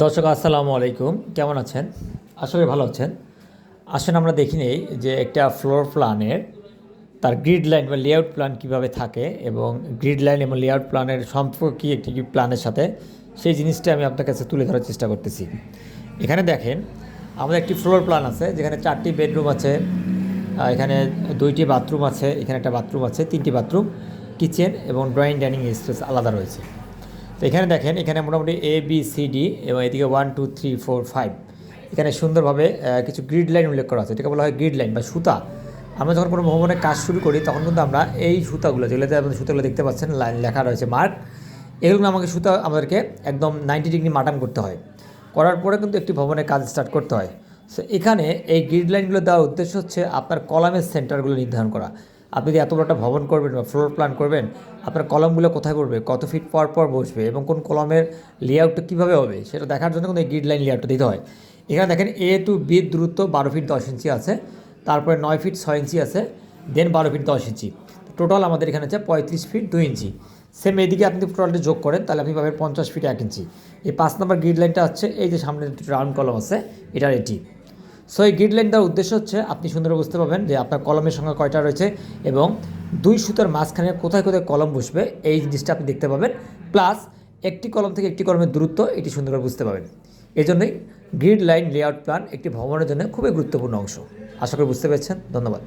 দর্শক, আসসালামু আলাইকুম। কেমন আছেন? আশা করি ভালো আছেন। আসেন আমরা দেখি নেই যে একটা ফ্লোর প্ল্যানের তার গ্রিড লাইন বা লেআউট প্ল্যান কীভাবে থাকে এবং গ্রিড লাইন এবং লেআউট প্ল্যানের সম্পর্ক কী একটি প্ল্যানের সাথে সেই জিনিসটা আমি আপনার কাছে তুলে ধরার চেষ্টা করতেছি। এখানে দেখেন, আমাদের একটি ফ্লোর প্ল্যান আছে, যেখানে চারটি বেডরুম আছে এখানে দুইটি বাথরুম আছে, এখানে একটা বাথরুম আছে, তিনটি বাথরুম কিচেন এবং ড্রয়িং ডাইনিং স্পেস আলাদা রয়েছে। তো এখানে দেখেন, এখানে মোটামুটি এ বি সি ডি এবং এদিকে one two three four five এখানে সুন্দরভাবে কিছু গ্রিড লাইন উল্লেখ করা আছে। এটাকে বলা হয় গ্রিড লাইন বা সুতা। আমরা যখন কোনো ভবনের কাজ শুরু করি, তখন কিন্তু আমরা এই সুতাগুলো যেগুলোতে আপনাদের সুতাগুলো দেখতে পাচ্ছেন লাইন লেখা রয়েছে মার্ক এগুলো আমাকে সুতা, আমাদেরকে একদম নাইনটি ডিগ্রি মাটান করতে হয়। করার পরে কিন্তু একটি ভবনের কাজ স্টার্ট করতে হয়। সো এখানে এই গ্রিড লাইনগুলো দেওয়ার উদ্দেশ্য হচ্ছে আপনার কলামের সেন্টারগুলো নির্ধারণ করা। আপনি যদি এত বড় একটা ভবন করবেন বা ফ্লোর প্ল্যান করবেন, আপনার কলমগুলো কোথায় করবে কত ফিট পর পর বসবে এবং কোন কলমের লেআউটটা কীভাবে হবে, সেটা দেখার জন্য কিন্তু এই গ্রিড লাইন লেআউটটা দিতে হয়। এখানে দেখেন এ টু বি দূরত্ব বারো ফিট দশ ইঞ্চি আছে, তারপরে নয় ফিট ছয় ইঞ্চি আছে দেন বারো ফিট দশ ইঞ্চি টোটাল আমাদের এখানে আছে পঁয়ত্রিশ ফিট দুই ইঞ্চি সেম এদিকে আপনি টোটালটা যোগ করেন, তাহলে আপনি পাবেন পঞ্চাশ ফিট এক ইঞ্চি এই পাঁচ নম্বর গ্রিড লাইনটা হচ্ছে, এই যে সামনে রাউন্ড কলম আছে, এটার এটি। সো এই গ্রিড লাইন দেওয়ার উদ্দেশ্য হচ্ছে আপনি সুন্দর বুঝতে পারবেন যে আপনার কলমের সংখ্যা কয়টা রয়েছে এবং দুই সুতার মাঝখানে কোথায় কোথায় কলম বসবে, এই জিনিসটা আপনি দেখতে পাবেন। প্লাস একটি কলম থেকে একটি কলমের দূরত্ব, এটি সুন্দরভাবে বুঝতে পারবেন। এই জন্যই গ্রিড লাইন লেআউট প্ল্যান একটি ভবনের জন্য খুবই গুরুত্বপূর্ণ অংশ। আশা করি বুঝতে পেরেছেন। ধন্যবাদ।